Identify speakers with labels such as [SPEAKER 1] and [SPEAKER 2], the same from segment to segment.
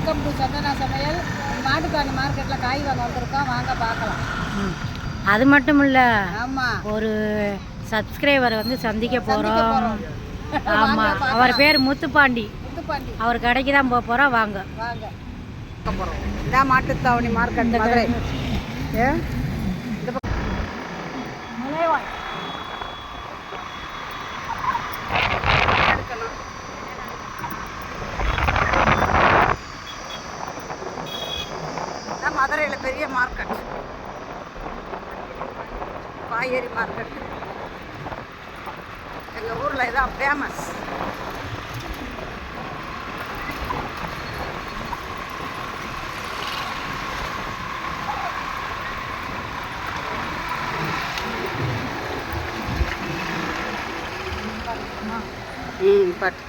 [SPEAKER 1] Welcome to Santhana சமையல். மாட்டுக்காணி மார்க்கெட்டில் காய் வாங்க வந்திருக்கோம். வாங்க பார்க்கலாம்.
[SPEAKER 2] அது மட்டும் இல்லை
[SPEAKER 1] ஆமாம்
[SPEAKER 2] ஒரு சப்ஸ்கிரைபரை வந்து சந்திக்க போகிறோம்
[SPEAKER 1] போறோம்.
[SPEAKER 2] ஆமாம் அவர் பேர் முத்துப்பாண்டி.
[SPEAKER 1] முத்துப்பாண்டி.
[SPEAKER 2] அவர் கடைக்கு தான் போக போகிறோம் வாங்க.
[SPEAKER 1] வாங்க. போகிறோம் இதான் மாட்டுத்தாவணி மார்க்கெட் மதுரை. ஏ இந்த பக்கம் எடுக்கணும். இதான் மதுரையில் பெரிய மார்க்கெட் காய்கறி மார்க்கெட் எங்கள் ஊரில் இதான் ஃபேமஸ் ம் பட்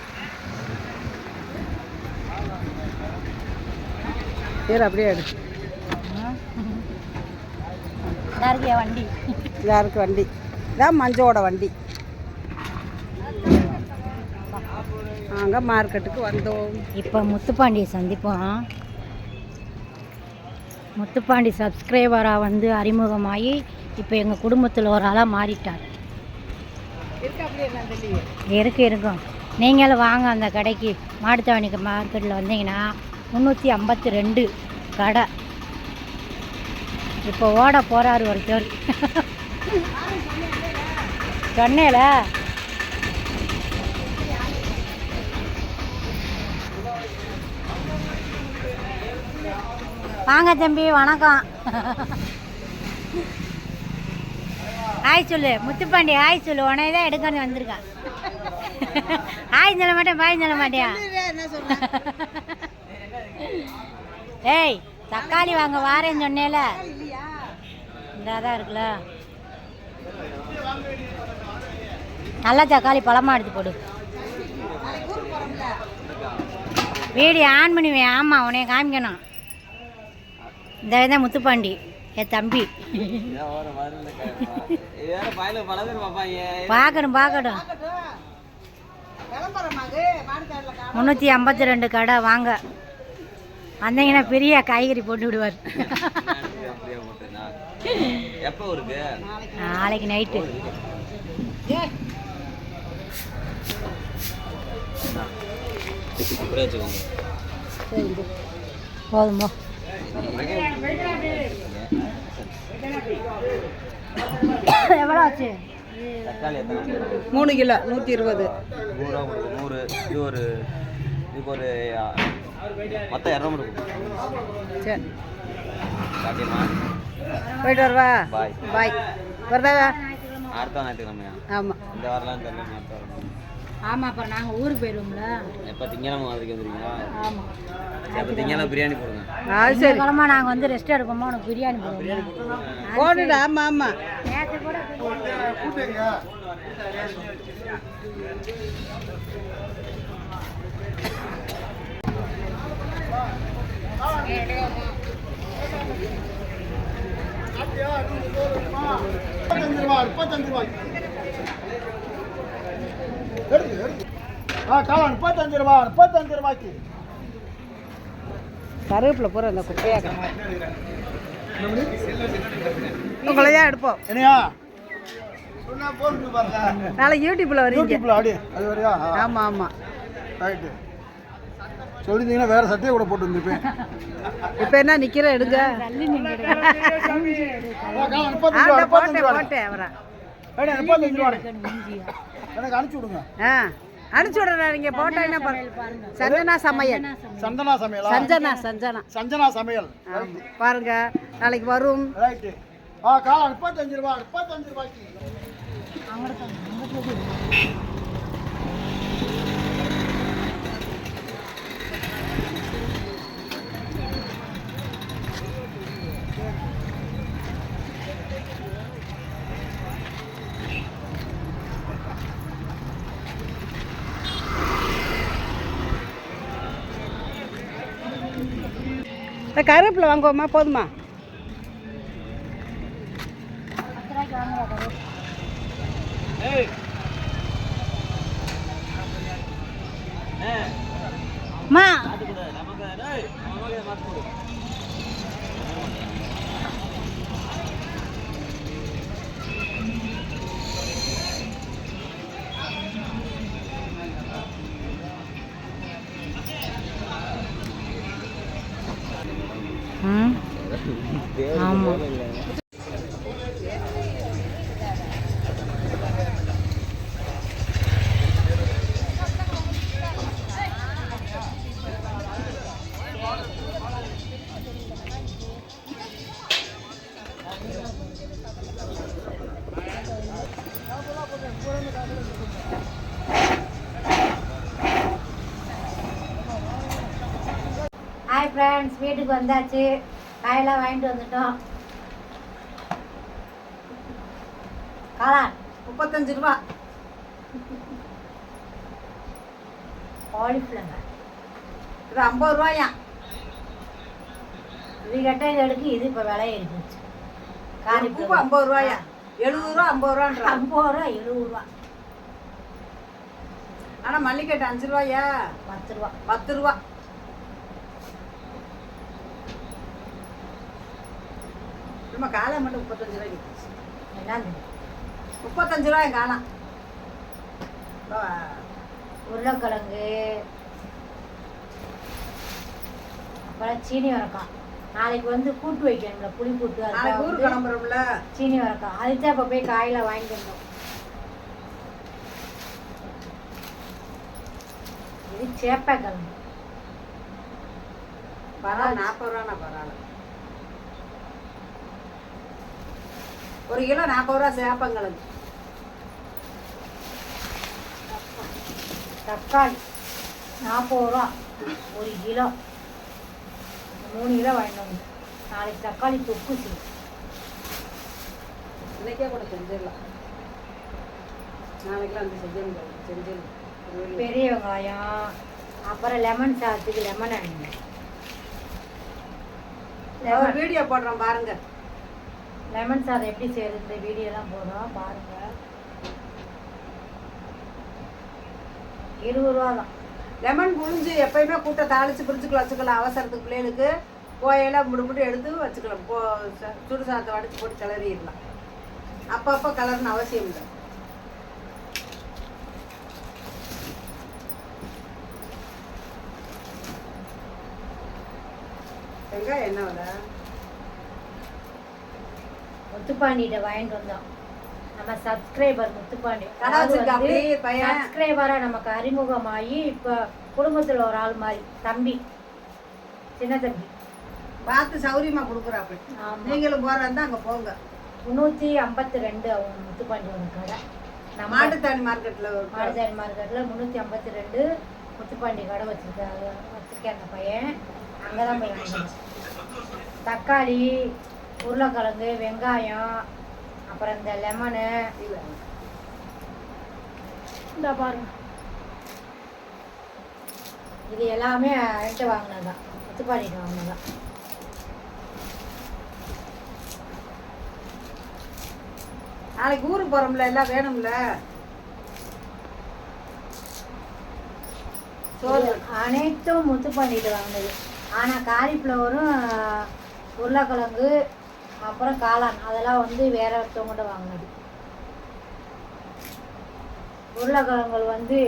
[SPEAKER 1] பேர் அப்படியே எடு.
[SPEAKER 2] நிறைய வண்டி?
[SPEAKER 1] யாருக்கு வண்டி? இதான் மஞ்சோட வண்டி. நாங்கள் மார்க்கெட்டுக்கு வந்தோம்.
[SPEAKER 2] இப்போ முத்துப்பாண்டியை சந்திப்போம். முத்துப்பாண்டி சப்ஸ்கிரைபராக வந்து அறிமுகமாகி இப்போ எங்கள் குடும்பத்தில் ஒரு ஆளாக மாறிட்டார்.
[SPEAKER 1] இருக்கு
[SPEAKER 2] இருக்கு இருக்கும். நீங்களும் வாங்க அந்த கடைக்கு. மாட்டுத்தாவணி மார்க்கெட்டில் வந்தீங்கன்னா முந்நூற்றி ஐம்பத்தி ரெண்டு கடை. இப்போ ஓட போகிறாரு ஒருத்தர் சொன்னேல வாங்க தம்பி வணக்கம். ஹாய் சொல்லு முத்துப்பாண்டி ஹாய் சொல்லு. உனே தான் எடுக்கணும் வந்திருக்கான் ஹாய் சொல்ல மாட்டேன் பாய் சொல்ல மாட்டியா? ஏய் தக்காளி வாங்க வாரேன்னு சொன்னேல.
[SPEAKER 1] இல்லையா
[SPEAKER 2] இந்த தான் இருக்குல்ல. நல்ல தக்காளி பழமாக எடுத்து போடு. வீடியோ ஆன் பண்ணுவேன். ஆமாம் உனைய காமிக்கணும். இந்த தான் முத்துப்பாண்டி என் தம்பி. பார்க்கணும் பார்க்கணும் முந்நூற்றி ஐம்பத்தி ரெண்டு கடை வாங்க. வந்தீங்கன்னா பெரிய காய்கறி போட்டு விடுவார்.
[SPEAKER 3] எப்போ இருக்கு?
[SPEAKER 2] நாளைக்கு நைட்டு. போதுமோ? எவ்வளோ ஆச்சு?
[SPEAKER 1] மூணு கிலோ நூற்றி இருபது.
[SPEAKER 3] நூறு இது ஒரு இதுக்கு ஒரு மொத்தம் இரநூறு
[SPEAKER 1] சரி. போயிட்டு வரவா?
[SPEAKER 3] பாய்.
[SPEAKER 1] பாய். வருதா?
[SPEAKER 3] அடுத்த ஞாயிற்றுக்கிழமையா?
[SPEAKER 1] ஆமாம்
[SPEAKER 3] இந்த வாரம்லாம் தெரியல அடுத்த வாரம்.
[SPEAKER 2] ஆமாம் அப்புறம் நாங்கள் ஊருக்கு போயிடுவோம்ல
[SPEAKER 3] எப்போ திங்கக்கிழமை மாதிரிக்கு வந்துருக்கீங்களா
[SPEAKER 2] ஆமாம்
[SPEAKER 3] அப்போ திங்கக்கிழமை பிரியாணி போடுங்க.
[SPEAKER 1] அது
[SPEAKER 2] சரி. கிழமை நாங்கள் வந்து ரெஸ்ட் எடுப்போமா? உனக்கு பிரியாணி போடுவோம்?
[SPEAKER 1] போடுடா ஆமாம் ஆமாம்
[SPEAKER 2] நேற்று கூட
[SPEAKER 4] முப்பத்தஞ்சு ரூபா முப்பத்தஞ்சு ரூபாய் எடுத்து எடுத்து ஆ காளான் முப்பத்தஞ்சு ரூபா முப்பத்தஞ்சு ரூபாய்க்கு
[SPEAKER 1] கருவேப்பிலை பூரா இந்த குப்பையாக உங்களை தான் எடுப்போம்.
[SPEAKER 4] என்னையா?
[SPEAKER 1] நாளைக்கு யூடியூப்பில் வரீங்க
[SPEAKER 4] யூடியூப்ல அடி அது வரையா?
[SPEAKER 1] ஆமாம் ஆமாம்
[SPEAKER 4] ரைட்டு சொல்லியிருந்தீங்கன்னா வேற சட்டையை கூட போட்டு வந்திருப்பேன்.
[SPEAKER 1] இப்போ என்ன நிற்கிற எடுங்க.
[SPEAKER 4] எனக்கு அனுப்பிச்சு விடுங்க.
[SPEAKER 1] ஆ அனுப்பிச்சி விடுறேன் நீங்கள் போட்டா என்ன பண்ண சஞ்சனா சமையல்.
[SPEAKER 4] சந்தனா சமையலா?
[SPEAKER 1] சஞ்சனா சஞ்சனா
[SPEAKER 4] சஞ்சனா சமையல்.
[SPEAKER 1] பாருங்க நாளைக்கு வரும்.
[SPEAKER 4] ரைட்டு ஆ காளான் முப்பத்தஞ்சு ரூபா முப்பத்தஞ்சு ரூபாய்க்கு.
[SPEAKER 1] கருவேப்பிலை வாங்குவோமா? போதுமா?
[SPEAKER 2] அம்மா ஆமாம் ஃப்ரெண்ட்ஸ் வீட்டுக்கு வந்தாச்சு. காயெல்லாம் வாங்கிட்டு வந்துட்டோம். காளான்
[SPEAKER 1] முப்பத்தஞ்சு ரூபா.
[SPEAKER 2] காலிஃப்ளவர்
[SPEAKER 1] இது ஐம்பது ரூபாயா?
[SPEAKER 2] இது கட்ட எடுக்கு இது இப்போ விலை ஏறிப்போச்சு.
[SPEAKER 1] ஒரு பூ ஐம்பது ரூபாயா? எழுபது ரூபா ஐம்பது ரூபான்ற?
[SPEAKER 2] ஐம்பது ரூபா எழுபது ரூபா.
[SPEAKER 1] ஆனா மல்லிக்கட்டு அஞ்சு ரூபாயா?
[SPEAKER 2] பத்து ரூபா.
[SPEAKER 1] பத்து ரூபா. நம்ம காலை மட்டும் முப்பத்தஞ்சு ரூபாய்க்கு
[SPEAKER 2] என்னது?
[SPEAKER 1] முப்பத்தஞ்சு ரூபாய் காலம்.
[SPEAKER 2] உருளைக்கிழங்கு அப்புறம் சீனி வரக்காய் நாளைக்கு வந்து கூட்டு வைக்கணும்ல புளி கூட்டு
[SPEAKER 1] நாளைக்கு
[SPEAKER 2] வந்து
[SPEAKER 1] கிளம்புறோம்ல.
[SPEAKER 2] சீனி வரக்காய் அதுதான் இப்போ போய் காயில் வாங்கிட்டு வந்தோம். இது சேப்பக்கிழங்கு.
[SPEAKER 1] பரவாயில்ல. நாற்பது ரூபாண்ணா பரவாயில்ல. ஒரு கிலோ நாற்பது ரூபா சேப்பங்கிழங்கு
[SPEAKER 2] தக்காளி நாற்பது ரூபா. ஒரு கிலோ. மூணு கிலோ வாங்கிட்டு நாளைக்கு தக்காளி தொக்கு செய்யும்
[SPEAKER 1] இன்னைக்கே கூட செஞ்சிடலாம். நாளைக்கெல்லாம் வந்து செஞ்சிடலாம். செஞ்சிடலாம்
[SPEAKER 2] பெரிய வெங்காயம் அப்புறம் லெமன் சாதத்துக்கு லெமன்
[SPEAKER 1] ஒரு வீடியோ போடுறோம் பாருங்க.
[SPEAKER 2] லெமன் சாதம் எப்படி செய்யறது? இந்த வீடியோலாம் போடுறோம் பாருங்க. இருபது ரூபா தான்.
[SPEAKER 1] லெமன் புழிஞ்சு எப்பயுமே கூட்ட தாளிச்சு பிரிச்சுக்கலாம் வச்சுக்கலாம். அவசரத்துக்கு பிள்ளைகளுக்கு கோயெல்லாம் முடி எடுத்து வச்சுக்கலாம். போ ச- சுடு சாதத்தை வடிச்சு போட்டு கிளறிடலாம். அப்பப்போ கலர்னு அவசியம் இல்லை. வெங்காயம் என்ன விலை?
[SPEAKER 2] முத்துப்பாண்டிகிட்ட வாங்கிட்டு வந்தோம். நம்ம சப்ஸ்கிரைபர் முத்துப்பாண்டி.
[SPEAKER 1] கடை வச்சிருக்கா அப்படி பையன்?
[SPEAKER 2] சப்ஸ்கிரைபரா நமக்கு அறிமுகமாகி இப்போ குடும்பத்துல ஒரு ஆள் மாதிரி தம்பி. சின்ன தம்பி.
[SPEAKER 1] பார்த்து சௌரியமா கொடுக்குறாப்ப நீங்களும் இருந்தா அங்க போங்க.
[SPEAKER 2] முந்நூற்றி ஐம்பத்தி ரெண்டு அவங்க முத்துப்பாண்டியோட கடை. நம்ம
[SPEAKER 1] மாட்டுத்தாணி மார்க்கெட்ல
[SPEAKER 2] மாடுதாரி மார்க்கெட்டில் முந்நூற்றி ஐம்பத்தி ரெண்டு முத்துப்பாண்டி கடை வச்சுருக்காங்க வச்சுருக்கேன் அந்த பையன். அங்கே தான் போய் தக்காளி உருளைக்கிழங்கு வெங்காயம் அப்புறம் இந்த லெமனு. இந்த பாருங்க. இது எல்லாமே ரெண்டு வாங்கினது தான் முத்துப்பாண்டிட்டு வாங்கினது தான்
[SPEAKER 1] நாளைக்கு ஊருக்கு போறோம்ல எல்லாம் வேணும்ல? சோறு.
[SPEAKER 2] அனைத்தும் முத்துப்பாண்டிட்டு வாங்கினது. ஆனால் காலிஃப்ளவரும் உருளைக்கிழங்கு அப்புறம் காளான். அதெல்லாம் வந்து வேற ஒருத்தவங்கள்ட்ட வாங்கினது. உருளைக்கிழங்குகள் வந்து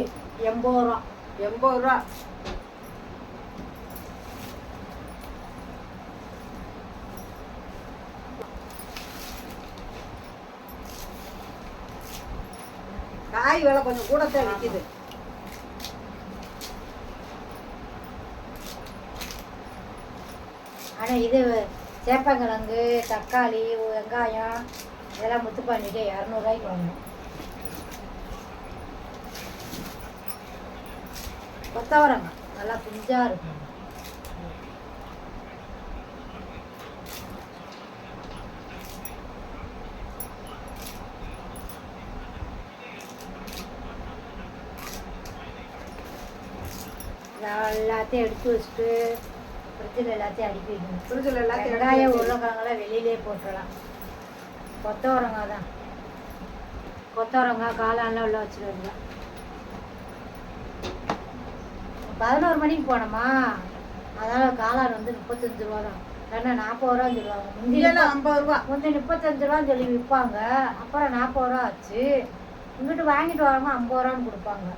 [SPEAKER 2] எண்பது ரூபா.
[SPEAKER 1] எண்பது ரூபா. காய் விலை கொஞ்சம் கூடத்தான் விற்கிது
[SPEAKER 2] ஆனால் இது சேப்பங்கிழங்கு தக்காளி வெங்காயம் இதெல்லாம் முத்து பண்ணிட்டு இரநூறுவாய்க்கு வாங்கணும். கொத்தவரங்காய் நல்லா பிஞ்சாக இருக்கும். நான் எல்லாத்தையும் எடுத்து வச்சுட்டு ஃப்ரிட்ஜில் எல்லாத்தையும் அடுக்கி வைக்கணும்.
[SPEAKER 1] ஃப்ரிட்ஜில் எல்லாத்தையும்
[SPEAKER 2] வெங்காயம். உருளைக்கிழங்கெல்லாம் வெளியிலே போட்டுடலாம். கொத்தவரங்காய் தான். கொத்தவரங்காய் காளான்லாம் உள்ள வச்சுருவாங்க. பதினோரு மணிக்கு போனோமா? அதனால் காளான் வந்து முப்பத்தஞ்சு ரூபா தான். இல்லைன்னா நாற்பது ரூபான்னு சொல்லுவாங்க. முந்தி
[SPEAKER 1] இங்கெல்லாம் ஐம்பது ரூபா.
[SPEAKER 2] முந்தி முப்பத்தஞ்சு ரூபான்னு சொல்லி விற்பாங்க. அப்புறம் நாற்பது ரூபா ஆச்சு. இங்கிட்டு வாங்கிட்டு வராம ஐம்பது ரூபான்னு கொடுப்பாங்க.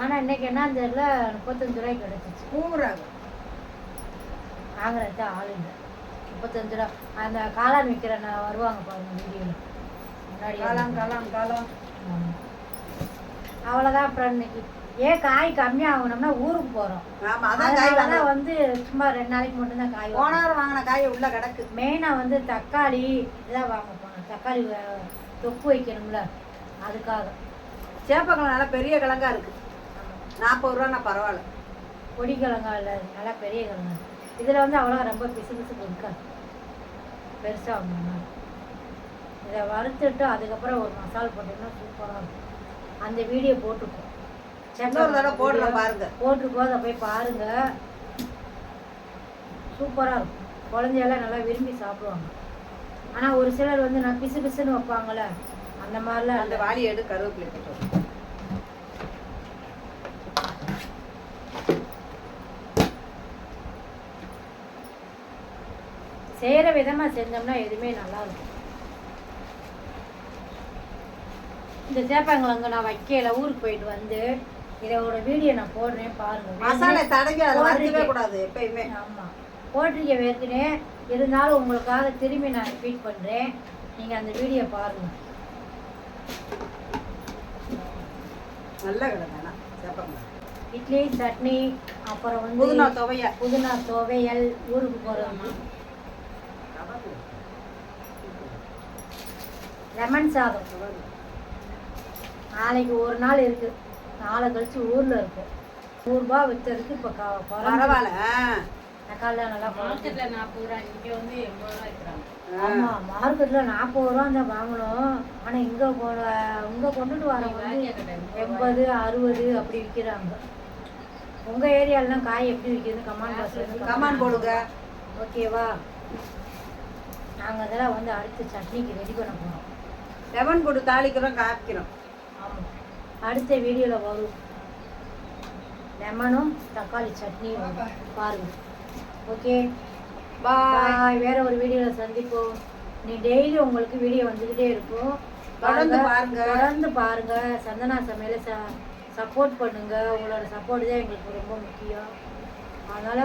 [SPEAKER 2] ஆனால் இன்னைக்கு என்னன்னு தெரியல முப்பத்தஞ்சு ரூபாய்க்கு கிடச்சிச்சு. வாங்குறது ஆள் இல்லை. முப்பத்தஞ்சு ரூபா அந்த காளான் விற்கிற நான் வருவாங்க பாருங்க வீடியோவில் முன்னாடி
[SPEAKER 1] காளான் காளான் காளான்.
[SPEAKER 2] அவ்வளோதான் அப்புறம் இன்னைக்கு. ஏன் காய் கம்மியாகணும்னா ஊருக்கு போகிறோம் அதனால வந்து சும்மா ரெண்டு நாளைக்கு மட்டும்தான் காய்
[SPEAKER 1] போன வாரம் வாங்கின காய் உள்ள கிடக்கு.
[SPEAKER 2] மெயினாக வந்து தக்காளி இதெல்லாம் வாங்க போனோம். தக்காளி தொக்கு வைக்கணும்ல. அதுக்காக.
[SPEAKER 1] சேப்பக்கிழங்கு நல்லா பெரிய கிழங்கா இருக்கு. நாற்பது ரூபான்னா பரவாயில்ல.
[SPEAKER 2] பொடி கிழங்கா இல்லை நல்லா பெரிய கிழங்கு இதில் வந்து அவ்வளோ ரொம்ப பிசு பிசு இருக்காது. பெருசாக வாங்கணும் இதை வறுத்துட்டு அதுக்கப்புறம் ஒரு மசால் போட்டோம்னா சூப்பராக இருக்கும். அந்த வீடியோ போட்டிருக்கோம்.
[SPEAKER 1] இன்னொரு தடவை போடுறேன் பாருங்க.
[SPEAKER 2] போட்டிருக்கோம் அதை போய் பாருங்க. சூப்பராக இருக்கும். குழந்தையெல்லாம் நல்லா விரும்பி சாப்பிடுவாங்க. ஆனால் ஒரு சிலர் வந்து நான் பிசு பிசுன்னு வைப்பாங்கள்ல அந்த மாதிரிலாம்
[SPEAKER 1] அந்த வாளி எடு கருவேப்பிலை போட்டு
[SPEAKER 2] செய்கிற விதமாக செஞ்சோம்னா எதுவுமே நல்லா இருக்கும் இந்த சேப்பாங்கிழங்கு நான் வைக்கல ஊருக்கு போயிட்டு வந்து இதோட வீடியோ நான் போடுறேன் பாருங்க.
[SPEAKER 1] மசாலா தடவி அதை
[SPEAKER 2] போட்டிருக்கேன்.
[SPEAKER 1] கூடாது எப்பயுமே.
[SPEAKER 2] ஆமாம் போட்டிருக்கேன் ஏற்கனவே இருந்தாலும் உங்களுக்காக திரும்பி நான் ரிப்பீட் பண்ணுறேன் நீங்கள் அந்த வீடியோ பாருங்கள்
[SPEAKER 1] நல்ல கிழங்கு ஆனா சேப்பக்கிழங்கு
[SPEAKER 2] இட்லி சட்னி அப்புறம் வந்து
[SPEAKER 1] புதினா துவைய
[SPEAKER 2] புதினா துவையல் ஊருக்கு போகிறோமா லெமன் சாதம். நாளைக்கு ஒரு நாள் இருக்கு. நாளை கழிச்சு ஊர்ல இருக்கும் நூறுரூபா விற்றதுக்கு இப்போ
[SPEAKER 1] பரவாயில்ல.
[SPEAKER 2] தக்காளி நல்லா
[SPEAKER 5] மார்க்கெட்ல நாற்பது ரூபா இங்க வந்து எண்பது ரூபா
[SPEAKER 2] நாற்பது ரூபா தான் வாங்கணும். ஆனா இங்க கொ- இங்க கொண்டுட்டு வரவங்க வந்து எண்பது அறுபது அப்படி விற்கிறாங்க உங்க ஏரியாலாம் காய் எப்படி விற்கிதுன்னு கமாண்ட் பாக்ஸ்
[SPEAKER 1] கமான் போடுங்க.
[SPEAKER 2] ஓகேவா? நாங்கள் அதெல்லாம் வந்து அடுத்து சட்னிக்கு ரெடி பண்ண போகிறோம்
[SPEAKER 1] லெமன் போட்டு தாளிக்கிறோம் காய்க்கிறோம்
[SPEAKER 2] ஆமாம் அடுத்த வீடியோவில் வரும். லெமனும் தக்காளி சட்னியும் வரும் பாருங்க. ஓகே
[SPEAKER 1] பாய்
[SPEAKER 2] வேற ஒரு வீடியோவில் சந்திப்போம். நீ டெய்லி உங்களுக்கு வீடியோ வந்துக்கிட்டே இருக்கும்.
[SPEAKER 1] தொடர்ந்து
[SPEAKER 2] பாருங்க.
[SPEAKER 1] பாருங்க.
[SPEAKER 2] தொடர்ந்து பாருங்க. சந்தனா சமையலை ச சப்போர்ட் பண்ணுங்க. உங்களோட சப்போர்ட் தான் எங்களுக்கு ரொம்ப முக்கியம். அதனால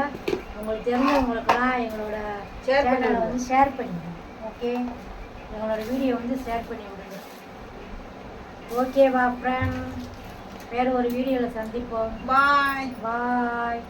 [SPEAKER 2] உங்களுக்கு தெரிஞ்சவங்களுக்கெல்லாம் எங்களோட சேனலை. வந்து ஷேர் பண்ணிடுங்க. ஓகே எங்களோட வீடியோ வந்து ஷேர் பண்ணி விடுங்க. ஓகேவா ஃப்ரெண்ட் வேற ஒரு வீடியோவில் சந்திப்போம்.
[SPEAKER 1] பாய்
[SPEAKER 2] பாய்